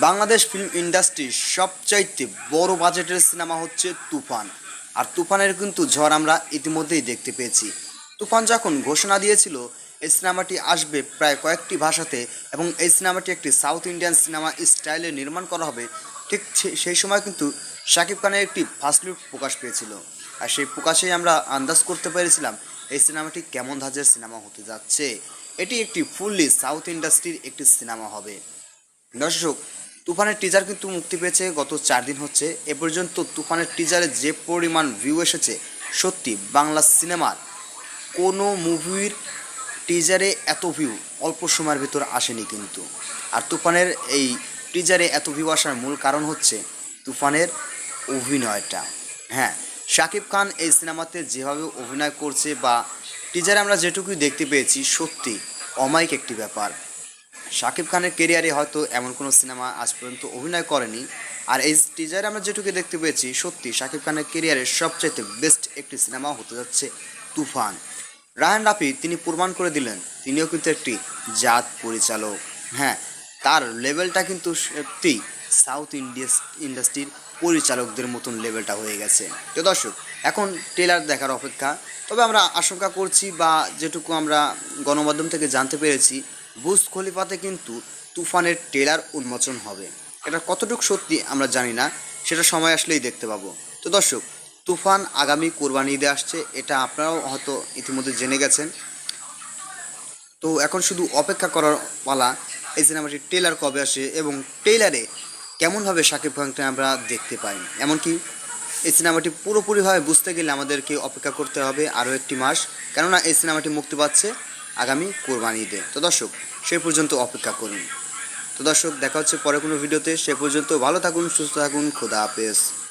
Bangladesh film ইন্ডাস্ট্রির সবচাইতে বড় বাজেটের সিনেমা হচ্ছে তুফান। আর তুফানের কিন্তু ঝড় আমরা ইতিমধ্যেই দেখতে পেয়েছি। তুফান যখন ঘোষণা দিয়েছিল, এই সিনেমাটি আসবে প্রায় কয়েকটি ভাষাতে এবং এই সিনেমাটি একটি সাউথ ইন্ডিয়ান সিনেমা স্টাইলে নির্মাণ করা হবে, ঠিক সেই সময় কিন্তু শাকিব খানের একটি ফার্স্ট লুক প্রকাশ পেয়েছিল। আর সেই প্রকাশেই আমরা আন্দাজ করতে পেরেছিলাম এই সিনেমাটি কেমন ধাঁচের সিনেমা হতে যাচ্ছে। এটি একটি ফুললি সাউথ ইন্ডাস্ট্রির একটি সিনেমা হবে। দর্শক তুফানের টিজার কিন্তু মুক্তি পেয়েছে, গত চার দিন হচ্ছে। এ পর্যন্ত তুফানের টিজারে যে পরিমাণ ভিউ এসেছে, সত্যি বাংলা সিনেমার কোনো মুভির টিজারে এত ভিউ অল্প সময়ের ভিতর আসেনি কিন্তু। আর তুফানের এই টিজারে এত ভিউ আসার মূল কারণ হচ্ছে তুফানের অভিনয়টা। হ্যাঁ শাকিব খান এই সিনেমাতে যেভাবে অভিনয় করছে বা টিজারে আমরা যেটুকুই দেখতে পেয়েছি, সত্যি অমায়িক একটি ব্যাপার। শাকিব খানের কেরিয়ারে হয়তো এমন কোনো সিনেমা আজ পর্যন্ত অভিনয় করেনি। আর এই টিজারে আমরা যেটুকু দেখতে পেয়েছি, সত্যি শাকিব খানের কেরিয়ারের সবচাইতে বেস্ট একটি সিনেমা হতে যাচ্ছে তুফান। রায়হান রাফি তিনি প্রমাণ করে দিলেন, তিনিও কিন্তু একটি জাত পরিচালক। হ্যাঁ তার লেভেলটা কিন্তু সত্যি সাউথ ইন্ডিয়াস ইন্ডাস্ট্রির পরিচালকদের মতন লেভেলটা হয়ে গেছে। তো দর্শক, এখন ট্রেলার দেখার অপেক্ষা। তবে আমরা আশঙ্কা করছি বা যেটুকু আমরা গণমাধ্যম থেকে জানতে পেরেছি বুজ খলিফাতে কিন্তু তুফানের ট্রেলার উন্মোচন হবে। এটা কতটুকু সত্যি আমরা জানি না, সেটা সময় আসলেই দেখতে পাবো। তো দর্শক, তুফান আগামী কোরবানি ঈদে আসছে, এটা আপনারাও হয়তো ইতিমধ্যে জেনে গেছেন। তো এখন শুধু অপেক্ষা করার পালা, এই সিনেমাটির ট্রেলার কবে আসে এবং ট্রেলারে কেমনভাবে শাকিব খানকে আমরা দেখতে পাই? এমনকি এই সিনেমাটি পুরোপুরিভাবে বুঝতে গেলে আমাদেরকে অপেক্ষা করতে হবে আরও একটি মাস, কেননা এই সিনেমাটি মুক্তি পাচ্ছে আগামী কোরবানি ঈদে। তো দর্শক, সে পর্যন্ত অপেক্ষা করুন। তো দর্শক, দেখা হচ্ছে পরে কোনো ভিডিওতে। সে পর্যন্ত ভালো থাকুন, সুস্থ থাকুন, খোদা হাফেজ।